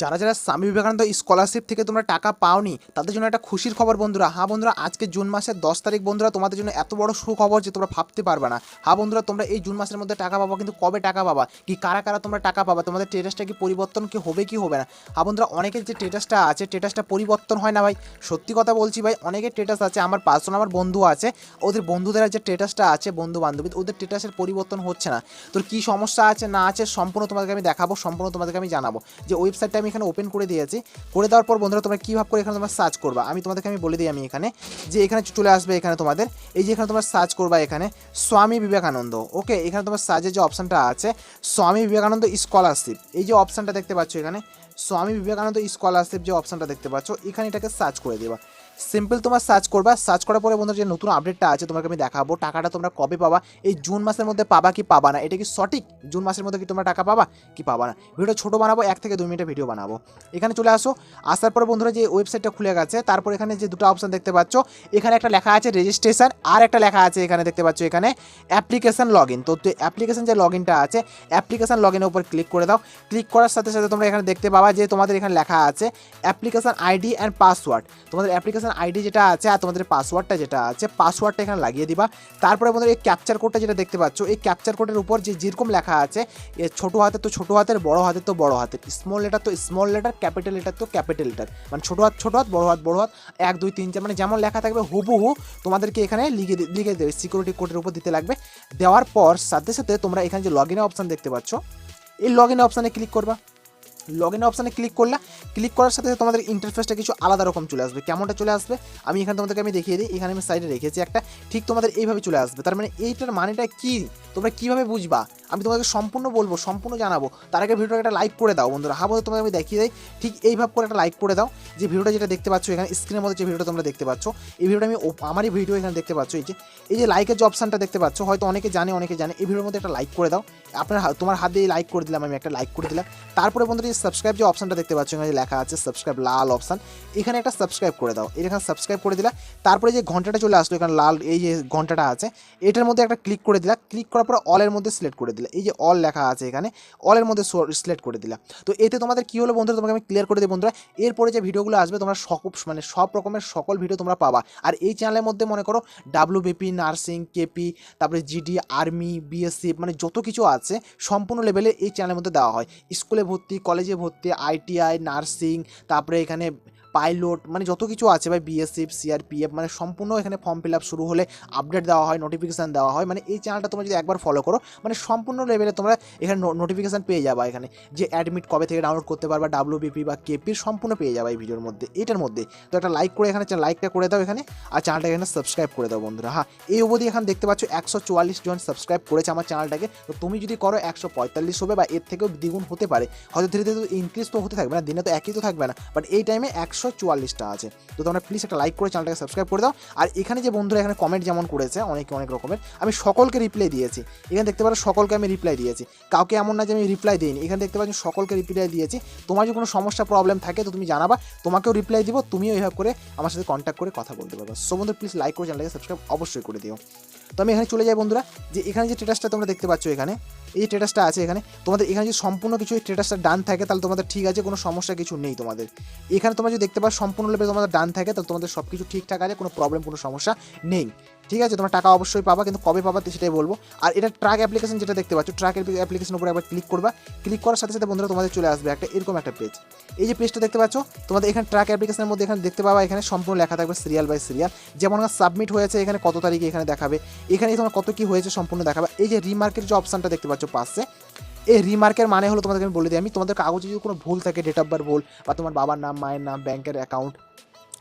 যারা যারা স্বামী বিবেকানন্দ স্কলারশিপ থেকে তোমরা টাকা পাওনি, তাদের জন্য একটা খুশির খবর বন্ধুরা। হ্যাঁ বন্ধুরা, আজকে জুন মাসের দশ তারিখ বন্ধুরা, তোমাদের জন্য এত বড় সুখবর যে তোমরা ভাবতে পারবে না। হ্যাঁ বন্ধুরা, তোমরা এই জুন মাসের মধ্যে টাকা পাবা, কিন্তু কবে টাকা পাবা? কি কারা কারা তোমরা টাকা পাবা? তোমাদের স্টেটাসটা কি পরিবর্তন কি হবে কি হবে না? হ্যাঁ বন্ধুরা, অনেকের যে স্টেটাসটা আছে স্টেটাসটা পরিবর্তন হয় না ভাই। সত্যি কথা বলছি ভাই, অনেকের স্টেটাস আছে, আমার পার্সোনাল আমার বন্ধু আছে, ওদের বন্ধুদের যে স্টেটাসটা আছে বন্ধু বান্ধবী ওদের স্টেটাসের পরিবর্তন হচ্ছে না। তোর কি সমস্যা আছে, না আছে, সম্পূর্ণ তোমাদেরকে আমি দেখাবো, সম্পূর্ণ তোমাদেরকে আমি জানাব। যে ওয়েবসাইটটা আমি এখানে ওপেন করে দিয়েছি। করে দেওয়ার পর বন্ধুরা, তোমরা কীভাবে করে এখানে তোমরা সার্চ করবা? আমি তোমাদেরকে আমি বলে দিই আমি এখানে যে এখানে চলে আসবে এখানে তোমাদের। এই যে এখানে তোমরা সার্চ করবা এখানে, স্বামী বিবেকানন্দ। ওকে এখানে তোমার সার্চের যে অপশানটা আছে, স্বামী বিবেকানন্দ স্কলারশিপ এই যে অপশানটা দেখতে পাচ্ছ এখানে স্বামী বিবেকানন্দ স্কলারশিপ যে অপশানটা দেখতে পাচ্ছ, এখানে এটাকে সার্চ করে দেবা। সিম্পল তোমার সার্চ করবা। সার্চ করার পরে বন্ধুরা, যে নতুন আপডেটটা আছে, তোমাকে আমি দেখাবো। টাকাটা তোমরা কবে পাবা? এই জুন মাসের মধ্যে পাবা কি পাবা না? এটা কি সঠিক? জুন মাসের মধ্যে কি তোমরা টাকা পাবা কি পাবা না? ভিডিও ছোটো বানাবো, এক থেকে দুই মিনিটের ভিডিও বানাবো। এখানে চলে আসো। আসার পরে বন্ধুরা, যে ওয়েবসাইটটা খুলে গেছে, তারপর এখানে যে দুটো অপশন দেখতে পাচ্ছ, এখানে একটা লেখা আছে রেজিস্ট্রেশন আর একটা লেখা আছে এখানে দেখতে পাচ্ছ এখানে অ্যাপ্লিকেশন লগ ইন তো অ্যাপ্লিকেশন যে লগ ইনটা আছে অ্যাপ্লিকেশন লগ ইনের উপর ক্লিক করে দাও। ক্লিক করার সাথে সাথে তোমরা এখানে দেখতে পাবা যে তোমাদের এখানে লেখা আছে অ্যাপ্লিকেশন আইডি অ্যান্ড পাসওয়ার্ড তোমাদের অ্যাপ্লিকেশন আইডি যেটা আছে আর তোমাদের পাসওয়ার্ডটা যেটা আছে পাসওয়ার্ডটা এখানে লাগিয়ে দিবা। তারপরে বন্ধুরা, এই ক্যাপচার কোডটা যেটা দেখতে পাচ্ছ, এই ক্যাপচার কোডের উপর যে যেরকম লেখা আছে, এ ছোটো হাতের তো ছোটো হাতের, বড় হাতের তো বড় হাতের স্মল লেটার তো স্মল লেটার ক্যাপিটাল লেটার তো ক্যাপিটাল লেটার মানে ছোটো হাত ছোটো হাত, বড় হাত বড় হাত, এক, দুই, তিন, চার মানে যেমন লেখা থাকবে হুবহু তোমাদেরকে এখানে লিখে লিখে দেবে সিকিউরিটি কোডের উপর দিতে লাগবে। দেওয়ার পর সাথে সাথে তোমরা এখানে যে লগ ইনের অপশান দেখতে পাচ্ছ, এই লগ ইন অপশানে ক্লিক করবা। লগ ইন অপশানে ক্লিক করলা। ক্লিক করার সাথে সাথে তোমাদের ইন্টারফেসটা কিছু আলাদা রকম চলে আসবে। কেমনটা চলে আসবে? আমি এখানে তোমাদেরকে আমি দেখিয়ে দিই। এখানে আমি সাইডে রেখেছি একটা। ঠিক তোমাদের এইভাবে চলে আসবে। তার মানে এইটার মানেটা কি? তোমরা কীভাবে বুঝবা? আমি তোমাদেরকে সম্পূর্ণ বলব, সম্পূর্ণ জানাব। তার আগে ভিডিওটা একটা লাইক করে দাও বন্ধুরা। হ্যাঁ বন্ধু তোমাদের আমি দেখিয়ে দেয় ঠিক এইভাবে করে একটা লাইক করে দাও। যে ভিডিওটা যেটা দেখতে পাচ্ছ এখানে স্ক্রিনের মধ্যে যে ভিডিওটা তোমরা দেখতে পাচ্ছ, এই ভিডিওটা আমি আমারই ভিডিও এখানে দেখতে পাচ্ছ। এই যে এই যে লাইকের যে অপশানটা দেখতে পাচ্ছ, হয়তো অনেকে জানে অনেকে জানে। এই ভিডিওর মধ্যে একটা লাইক করে দাও। আপনার তোমার হাত লাইক করে দিলাম আমি, একটা লাইক করে দিলাম। তারপরে বন্ধুরা যে সাবস্ক্রাইব যে অপশানটা দেখতে পাচ্ছ, এখানে যে লেখা আছে সাবস্ক্রাইব লাল অপশান এখানে একটা সাবস্ক্রাইব করে দাও। এখানে সাবস্ক্রাইব করে দিলা। তারপরে যে ঘন্টাটা চলে আসলো, এখানে লাল এই যে ঘন্টাটা আছে, এটার মধ্যে একটা ক্লিক করে দিলা। ক্লিক করার পর অলের মধ্যে সিলেক্ট করে দিলা। এই যে অল লেখা আছে এখানে অলের মধ্যে সিলেক্ট করে দিলা। তো এতে তোমাদের কী হলো বন্ধুরা? তোমাকে আমি ক্লিয়ার করে দিই বন্ধুরা। এরপরে যে ভিডিওগুলো আসবে, তোমরা সব মানে সব রকমের সকল ভিডিও তোমরা পাবা। আর এই চ্যানেলের মধ্যে মনে করো ডাব্লিউবিপি নার্সিং কেপি তারপরে জিডি আর্মি বিএসসি মানে যত কিছু আছে, সম্পূর্ণ লেভেলে এই চ্যানেলের মধ্যে দেওয়া হয়। স্কুলে ভর্তি কলেজে ভর্তি আইটিআই নার্সিং তারপরে এখানে পাইলট মানে যত কিছু আছে ভাই বিএসএফ সিআরপিএফ মানে সম্পূর্ণ এখানে ফর্ম ফিল আপ শুরু হলে আপডেট দেওয়া হয় নোটিফিকেশান দেওয়া হয় মানে এই চ্যানেলটা তোমরা যদি একবার ফলো করো মানে সম্পূর্ণ লেভেলে তোমরা এখানে নোটিফিকেশান পেয়ে যাবা এখানে, যে অ্যাডমিট কবে থেকে ডাউনলোড করতে পারবা ডাব্লিউবিপি বা কেপির সম্পূর্ণ পেয়ে যাবা এই ভিডিওর মধ্যে, এটার মধ্যে। তো একটা লাইক করে এখানে লাইকটা করে দাও এখানে, আর চ্যানেলটা এখানে সাবস্ক্রাইব করে দাও বন্ধুরা হ্যাঁ। এই অবধি এখানে দেখতে পাচ্ছ একশো চুয়াল্লিশ জন সাবস্ক্রাইব করেছে আমার চ্যানেলটাকে তো তুমি যদি করো একশো পঁয়তাল্লিশ হবে বা এর থেকেও দ্বিগুণ হতে পারে, হয়তো ধীরে ধীরে ইনক্রিজ তো হতে থাকবে না, দিনে তো একই তো থাকবে না বাট এই টাইমে একশো চুয়াল্লিশটা আছে। তো তোমরা প্লিজ একটা লাইক করে চ্যানেলটাকে সাবস্ক্রাইব করে দাও। আর এখানে যে বন্ধুরা এখানে কমেন্ট যেমন করেছে, অনেকে অনেক রকমের, আমি সকলকে রিপ্লাই দিয়েছি। এখানে দেখতে পারো সকলকে আমি রিপ্লাই দিয়েছি। কাউকে এমন না যে আমি রিপ্লাই দিইনি। এখানে দেখতে পাচ্ছি সকলকে রিপ্লাই দিয়েছি। তোমার যদি কোনো সমস্যা প্রবলেম থাকে তো তুমি জানাবা। তোমাকেও রিপ্লাই দিব, তুমিও এইভাবে করে আমার সাথে কন্ট্যাক্ট করে কথা বলতে পারবে। সো বন্ধু প্লিজ লাইক করে চ্যানেলটাকে সাবস্ক্রাইব অবশ্যই করে দিও। তো আমি এখানে চলে যাই বন্ধুরা। যে এখানে যে স্টেটাসটা তোমরা দেখতে পাচ্ছ এখানে এই যে আছে এখানে। তোমাদের এখানে যদি সম্পূর্ণ কিছু স্টেটাসটা ডান থাকে, তাহলে তোমাদের ঠিক আছে, কোনো সমস্যা কিছু নেই তোমাদের। এখানে তোমরা যদি দেখতে পাও সম্পূর্ণ লেভেল তোমাদের ডান থাকে, তাহলে তোমাদের সব কিছু ঠিকঠাক আছে, কোনো প্রবলেম কোনো সমস্যা নেই। ঠিক আছে, তোমরা টাকা অবশ্যই পাবা, কিন্তু কবে পাবা সেটাই বলব। আর এটা ট্রাক অ্যাপ্লিকেশন যেটা দেখতে পাচ্ছ ট্র্যাক অ্যাপ্লিকেশন উপরে একবার ক্লিক করবা। ক্লিক করার সাথে সাথে বন্ধুরা তোমাদের চলে আসবে একটা এরকম একটা পেজ এই যে পেজটা দেখতে পাচ্ছ, তোমাদের এখানে ট্র্যাক অ্যাপ্লিকেশনের মধ্যে এখানে দেখতে পাবা, এখানে সম্পূর্ণ লেখা থাকবে সিরিয়াল বাই সিরিয়াল যেমন সাবমিট হয়েছে, এখানে কত তারিখে এখানে দেখাবে। এখানে তোমার কত কি হয়েছে সম্পূর্ণ দেখাবে। এই যে রিমার্কের যে অপশনটা দেখতে পাচ্ছ পাশে, এই রিমার্কের মানে হলো তোমাদেরকে আমি বলে দিই, আমি তোমাদের কাগজে যদি কোনো ভুল থাকে ডেট অফ বার্থ ভুল, বা তোমার বাবার নাম, মায়ের নাম ব্যাংকের অ্যাকাউন্ট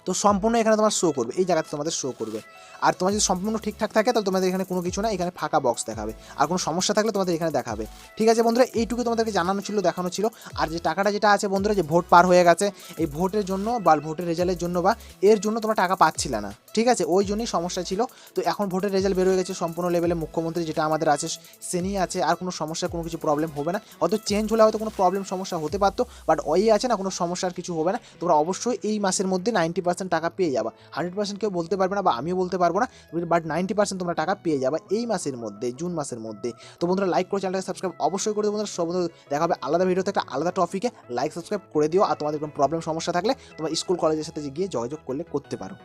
তো সম্পূর্ণ এখানে তোমার শো করবে। এই জায়গাতে তোমাদের শো করবে। আর তোমার যদি সম্পূর্ণ ঠিকঠাক থাকে, তাহলে তোমাদের এখানে কোনো কিছু না, এখানে ফাঁকা বক্স দেখাবে। আর কোনো সমস্যা থাকলে তোমাদের এখানে দেখাবে। ঠিক আছে বন্ধুরা, এইটুকু তোমাদেরকে জানানো ছিল, দেখানো ছিল। আর যে টাকাটা যেটা আছে বন্ধুরা, যে ভোট পার হয়ে গেছে, এই ভোটের জন্য বা ভোটের রেজাল্টের জন্য বা এর জন্য তোমরা টাকা পাচ্ছিলে না। ঠিক আছে, ওই জন্যই সমস্যা ছিল। তো এখন ভোটের রেজাল্ট বেরোয় গেছে সম্পূর্ণ লেভেলে মুখ্যমন্ত্রী যেটা আমাদের আছে, সেনি আছে, আর কোনো সমস্যা কোনো কিছু প্রবলেম হবে না। হয়তো চেঞ্জ হলে হয়তো কোনো প্রবলেম সমস্যা হতে পারতো বাট ওই আছে না, কোনো সমস্যার কিছু হবে না। তোমরা অবশ্যই এই মাসের মধ্যে নাইনটি পার্সেন্ট টাকা পেয়ে যাবা। হান্ড্রেড পার্সেন্ট কেউ বলতে পারবে না বা আমিও বলতে পারব না বাট নাইনটি পার্সেন্ট তোমরা টাকা পেয়ে যাবা এই মাসের মধ্যে, জুন মাসের মধ্যে। তো বন্ধুরা লাইক করে চ্যানেলটাকে সাবস্ক্রাইব অবশ্যই করে দেবো বন্ধুরা। সব দেখা হবে আলাদা ভিডিওতে একটা আলাদা টপিকে লাইক সাবস্ক্রাইব করে দিও, আর তোমাদের কোনো প্রবলেম সমস্যা থাকলে তোমার স্কুল কলেজের সাথে গিয়ে যোগাযোগ করলে করতে পারো।